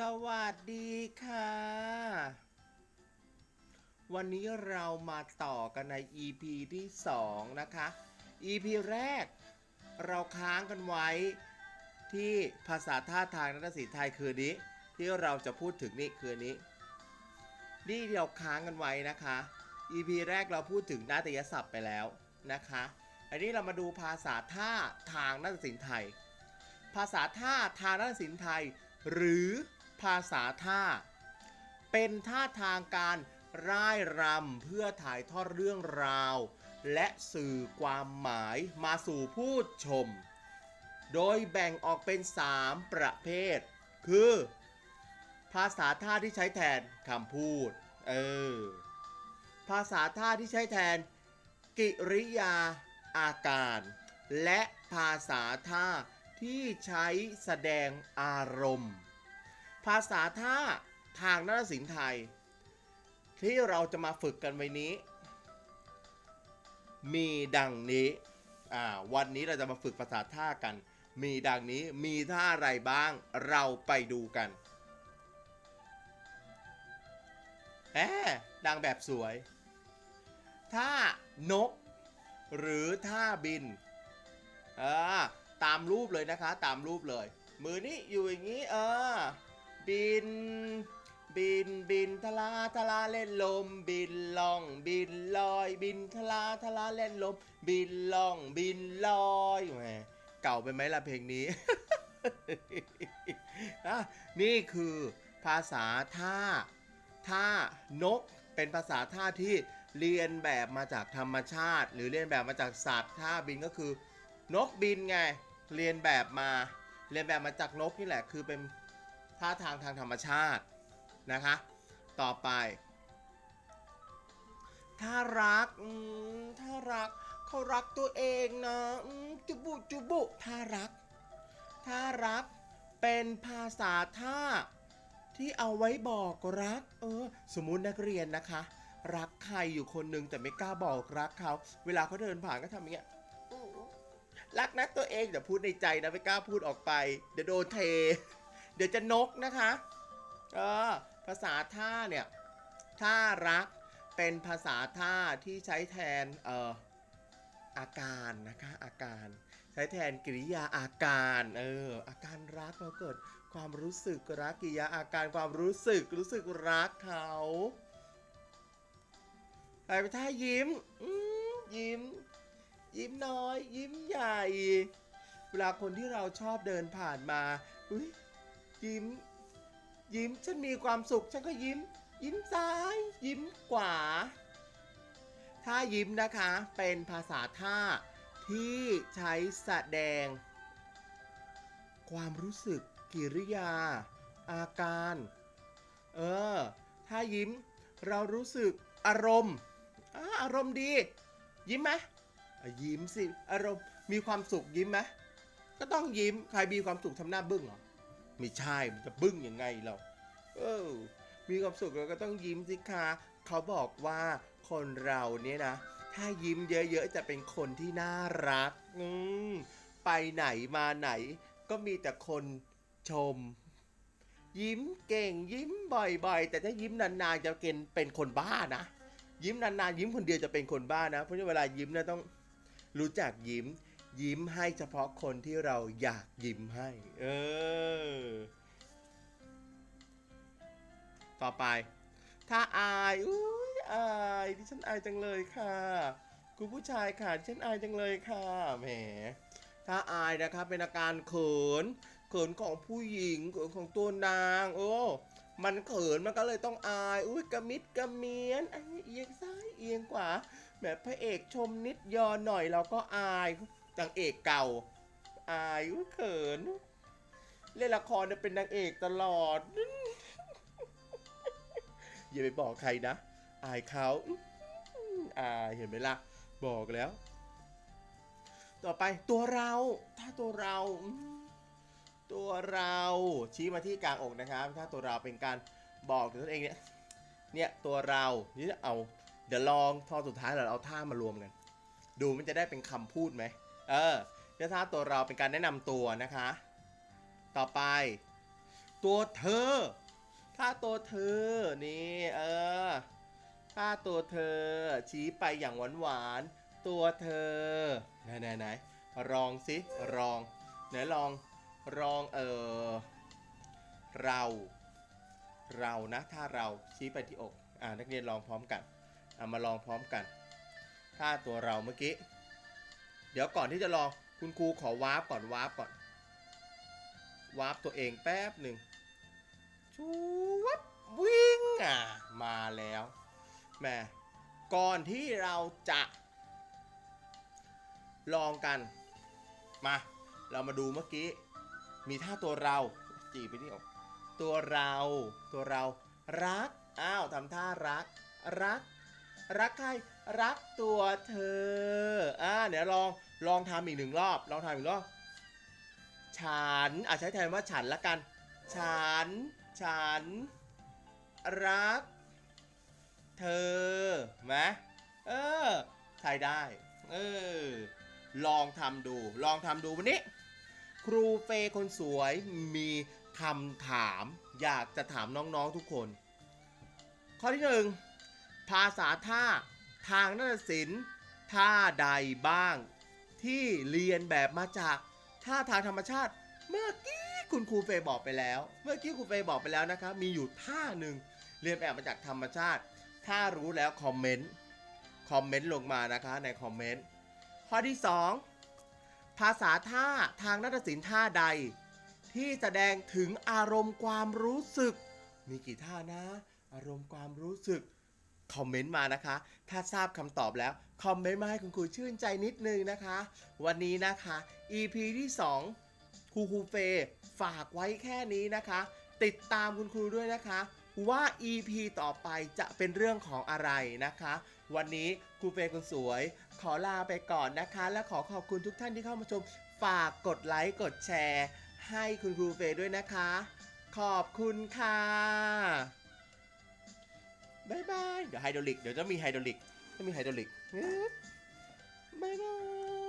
สวัสดีค่ะ วันนี้เรามาต่อกันใน EP ที่ 2 นะคะ EP แรกเราค้างกันไว้ที่ภาษาท่าทางนักศิลป์ไทยคืนนี้ ที่เราจะพูดถึงนี่คืนนี้ นี่เราค้างกันไว้นะคะ EP แรกเราพูดถึงนาฏยศัพท์ไปแล้วนะคะ อันนี้เรามาดูภาษาท่าทางนาฏศิลป์ไทย ภาษาท่าทางนาฏศิลป์ไทยหรือ ภาษาท่า เป็นท่าทางการร่ายรำเพื่อถ่ายทอดเรื่องราว และสื่อความหมายมาสู่ผู้ชม โดยแบ่งออกเป็น 3 ประเภท คือ ภาษาท่าที่ใช้แทนคำพูด เออ ภาษาท่าที่ใช้แทน กิริยาอาการ และภาษาท่าที่ใช้แสดงอารมณ์ ภาษาท่าทางนาฏศิลป์ไทย ที่เราจะมาฝึกกันวันนี้ มีดังนี้วันนี้เราจะมาฝึกภาษาท่ากัน มีดังนี้มีท่าอะไรบ้างเราไปดูกันแอบดังแบบสวย ท่านก หรือท่าบินอ่าตามรูปเลยนะคะ ตามรูปเลย มือนี้อยู่อย่างนี้เออ บิน บินบินทลาทลาเล่นลม บินล่อง บินลอย บินทลาทลาเล่นลม บินล่อง บินลอยแหมเก่าไปไหมล่ะเพลงนี้ นี่คือภาษาท่าท่านกเป็นภาษาท่าที่เรียนแบบมาจากธรรมชาติ หรือเรียนแบบมาจากสัตว์ท่าบินก็คือ นกบินไง เรียนแบบมา เรียนแบบมาจากนกนี่แหละ คือเป็น ท่าทางทางธรรมชาตินะคะ ต่อไป ถ้ารักอืมถ้ารักเขารักตัวเองนะอืมจุบุจุบุถ้ารัก ถ้ารักเป็นภาษาท่าที่เอาไว้บอกรัก เออ สมมุตินักเรียนนะคะ รักใครอยู่คนหนึ่งแต่ไม่กล้าบอกรักเขา เวลาเขาเดินผ่านก็ทำอย่างเงี้ยอื้อรักนักตัวเองแต่พูดในใจนะไม่กล้าพูดออกไป เดี๋ยวโดนเท เดี๋ยวจะนกนะคะ เออ ภาษาท่าเนี่ยท่ารักเป็นภาษาท่าที่ใช้แทนเอ่ออาการนะคะอาการใช้แทนกริยาอาการเอออาการรักเราเกิดความรู้สึกรักกิริยาอาการความรู้สึกรู้สึกรักเขาไปไปท่ายิ้มอืมยิ้ม ยิ้มน้อย ยิ้มใหญ่ เวลาคนที่เราชอบเดินผ่านมาอุ้ย ยิ้ม ยิ้มฉันมีความสุข ฉันก็ยิ้ม ยิ้มซ้าย ยิ้มขวาท่ายิ้มนะคะเป็นภาษาท่าที่ใช้แสดง ความรู้สึกกิริยา อาการ เออถ้ายิ้มเรารู้สึกอารมณ์อาอารมณ์ดี ยิ้มไหมยิ้มสิ อารมณ์มีความสุขยิ้มไหมก็ต้องยิ้มใครมีความสุขทำหน้าบึ้งเหรอ ไม่ใช่มันจะบึ้งยังไงเราเออ มีความสุขเราก็ต้องยิ้มสิคะเขาบอกว่าคนเราเนี่ยนะ ถ้ายิ้มเยอะๆจะเป็นคนที่น่ารัก อืมไปไหนมาไหน ก็มีแต่คนชม ยิ้มเก่งยิ้มบ่อยๆ แต่ถ้ายิ้มนานๆจะเกณฑ์เป็นคนบ้านะยิ้มนานๆยิ้มคนเดียวจะเป็นคนบ้านะ เพราะฉะนั้นเวลายิ้มเนะต้องรู้จักยิ้ม ยิ้มให้เฉพาะคนที่เราอยากยิ้มให้ เออ ไป ถ้าอายอุ้ยอายที่ฉันอายจังเลยค่ะ คุณผู้ชายค่ะฉันอายจังเลยค่ะ แหม ถ้าอายนะครับเป็นอาการเขิน เขินของผู้หญิงเขินของตัวนาง โอ้มันเขินมันก็เลยต้องอาย อุ้ยกระมิดกระเมียนอันเอียงซ้ายเอียงขวาแบบพระเอกชมนิดยอหน่อยเราก็อายนางเอกเก่า อายอุ้ยเขิน เล่นละครเนี่ยเป็นนางเอกตลอด อย่าไปบอกใครนะ อายเขาอายเห็นไหมล่ะ บอกแล้ว ต่อไปตัวเรา ถ้าตัวเรา ตัวเราชี้มาที่กลางอกนะครับ ถ้าตัวเราเป็นการบอกถึงตนเองเนี่ยเนี่ยตัวเรานี่เอาเดี๋ยวลองทอสุดท้ายเราเอาท่ามารวมกัน ดูมันจะได้เป็นคำพูดไหมเออแล้วถ้าตัวเราเป็นการแนะนำตัวนะคะ ต่อไป ตัวเธอ ท่าตัวเธอ นี่เออท่าตัวเธอ ชี้ไปอย่างหวานหวานตัวเธอ ไหนไหนไหนลองสิลอง ไหนลองลองเออ เรา เรานะ ถ้าเราชี้ไปที่อก อ่านักเรียนลองพร้อมกันอ่ามาลองพร้อมกันท่าตัวเราเมื่อกี้ เดี๋ยวก่อนที่จะลองคุณครูขอวาร์ปก่อนวาร์ปก่อนวาร์ปตัวเองแป๊บหนึ่ง ชูวับวิ่งอะมาแล้วแหม่ก่อนที่เราจะ ลองกัน มา เรามาดูเมื่อกี้ มีท่าตัวเรา จีบไปที่อกตัวเราตัวเรารัก อ้าวทำท่ารัก รัก รักใคร รักตัวเธอ อ่า เดี๋ยวลอง ลองทำอีกหนึ่งรอบ ลองทำอีกรอบ ฉัน อะใช้แทนว่าฉันละกัน ฉัน ฉัน รัก เธอไหมเออใช้ได้ เออ ลองทำดู ลองทำดูวันนี้ ครูเฟยคนสวยมีคำถาม อยากจะถามน้องๆทุกคน ข้อที่หนึ่งภาษาท่าทางนาฏศิลป์ท่าใดบ้าง ที่เรียนแบบมาจากท่าทางธรรมชาติเมื่อกี้ คุณครูเฟย์บอกไปแล้ว เมื่อกี้ครูเฟย์บอกไปแล้วนะคะมีอยู่ท่าหนึ่งเรียนแบบมาจากธรรมชาติ ถ้ารู้แล้วคอมเมนต์ คอมเมนต์ลงมานะคะในคอมเมนต์ ข้อที่ 2 ภาษาท่าทางนาฏศิลป์ท่าใด ที่แสดงถึงอารมณ์ความรู้สึก มีกี่ท่านะ อารมณ์ความรู้สึก คอมเมนต์มานะคะ ถ้าทราบคำตอบแล้ว คอมเมนต์มาให้คุณครูชื่นใจนิดนึงนะคะ วันนี้นะคะ EP ที่ 2 ครูครูเฟย์ฝากไว้แค่นี้นะคะ ติดตามคุณครูด้วยนะคะว่า EP ต่อไปจะเป็นเรื่องของอะไรนะคะ วันนี้ครูเฟย์คนสวย ขอลาไปก่อนนะคะ และขอขอบคุณทุกท่านที่เข้ามาชม ฝากกดไลค์กดแชร์ ให้คุณครูเฟย์ด้วยนะคะ ขอบคุณค่ะบายบาย เดี๋ยวไฮดรอลิก เดี๋ยวจะมีไฮดรอลิกจะมีไฮดรอลิกบ๊ายบาย